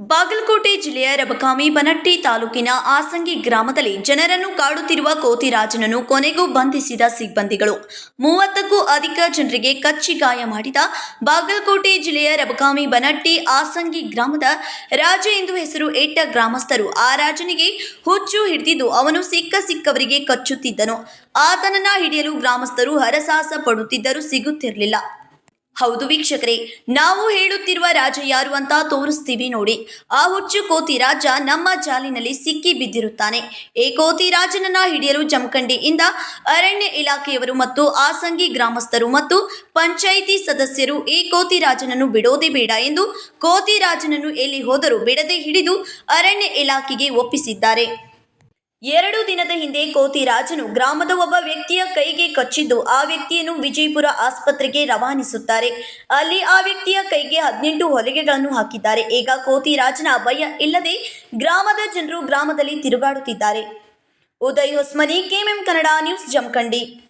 ಬಾಗಲಕೋಟೆ ಜಿಲ್ಲೆಯ ರಬಕಾಮಿ ಬನಟ್ಟಿ ತಾಲೂಕಿನ ಆಸಂಗಿ ಗ್ರಾಮದಲ್ಲಿ ಜನರನ್ನು ಕಾಡುತ್ತಿರುವ ಕೋತಿರಾಜನನ್ನು ಕೊನೆಗೂ ಬಂಧಿಸಿದ ಸಿಬ್ಬಂದಿಗಳು. ಮೂವತ್ತಕ್ಕೂ ಅಧಿಕ ಜನರಿಗೆ ಕಚ್ಚಿ ಗಾಯ ಮಾಡಿದ ಬಾಗಲಕೋಟೆ ಜಿಲ್ಲೆಯ ರಬಕಾಮಿ ಬನಟ್ಟಿ ಆಸಂಗಿ ಗ್ರಾಮದ ರಾಜ ಎಂದು ಹೆಸರು ಇಟ್ಟ ಗ್ರಾಮಸ್ಥರು ಆ ರಾಜನಿಗೆ ಹುಚ್ಚು ಹಿಡಿದಿದ್ದು ಅವನು ಸಿಕ್ಕ ಸಿಕ್ಕವರಿಗೆ ಕಚ್ಚುತ್ತಿದ್ದನು. ಆತನನ್ನ ಹಿಡಿಯಲು ಗ್ರಾಮಸ್ಥರು ಹರಸಾಹಸ ಪಡುತ್ತಿದ್ದರೂ ಸಿಗುತ್ತಿರಲಿಲ್ಲ. ಹೌದು ವೀಕ್ಷಕರೇ, ನಾವು ಹೇಳುತ್ತಿರುವ ರಾಜ ಯಾರು ಅಂತ ತೋರಿಸ್ತೀವಿ ನೋಡಿ. ಆ ಹುಚ್ಚು ಕೋತಿ ರಾಜ ನಮ್ಮ ಜಾಲಿನಲ್ಲಿ ಸಿಕ್ಕಿ ಬಿದ್ದಿರುತ್ತಾನೆ. ಈ ಕೋತಿ ರಾಜನನ್ನ ಹಿಡಿಯಲು ಜಮಖಂಡಿಯಿಂದ ಅರಣ್ಯ ಇಲಾಖೆಯವರು ಮತ್ತು ಆಸಂಗಿ ಗ್ರಾಮಸ್ಥರು ಮತ್ತು ಪಂಚಾಯಿತಿ ಸದಸ್ಯರು ಈ ಕೋತಿ ರಾಜನನ್ನು ಬಿಡೋದೇ ಬೇಡ ಎಂದು ಕೋತಿ ರಾಜನನ್ನು ಎಲ್ಲಿ ಹೋದರೂ ಬಿಡದೆ ಹಿಡಿದು ಅರಣ್ಯ ಇಲಾಖೆಗೆ ಒಪ್ಪಿಸಿದ್ದಾರೆ. ಎರಡು ದಿನದ ಹಿಂದೆ ಕೋತಿರಾಜನು ಗ್ರಾಮದ ಒಬ್ಬ ವ್ಯಕ್ತಿಯ ಕೈಗೆ ಕಚ್ಚಿದ್ದು ಆ ವ್ಯಕ್ತಿಯನ್ನು ವಿಜಯಪುರ ಆಸ್ಪತ್ರೆಗೆ ರವಾನಿಸುತ್ತಾರೆ. ಅಲ್ಲಿ ಆ ವ್ಯಕ್ತಿಯ ಕೈಗೆ ಹದಿನೆಂಟು ಹೊಲಿಗೆಗಳನ್ನು ಹಾಕಿದ್ದಾರೆ. ಈಗ ಕೋತಿರಾಜನ ಭಯ ಇಲ್ಲದೆ ಗ್ರಾಮದ ಜನರು ಗ್ರಾಮದಲ್ಲಿ ತಿರುಗಾಡುತ್ತಿದ್ದಾರೆ. Uday Hosmani, KMM Kannada news Jamkhandi.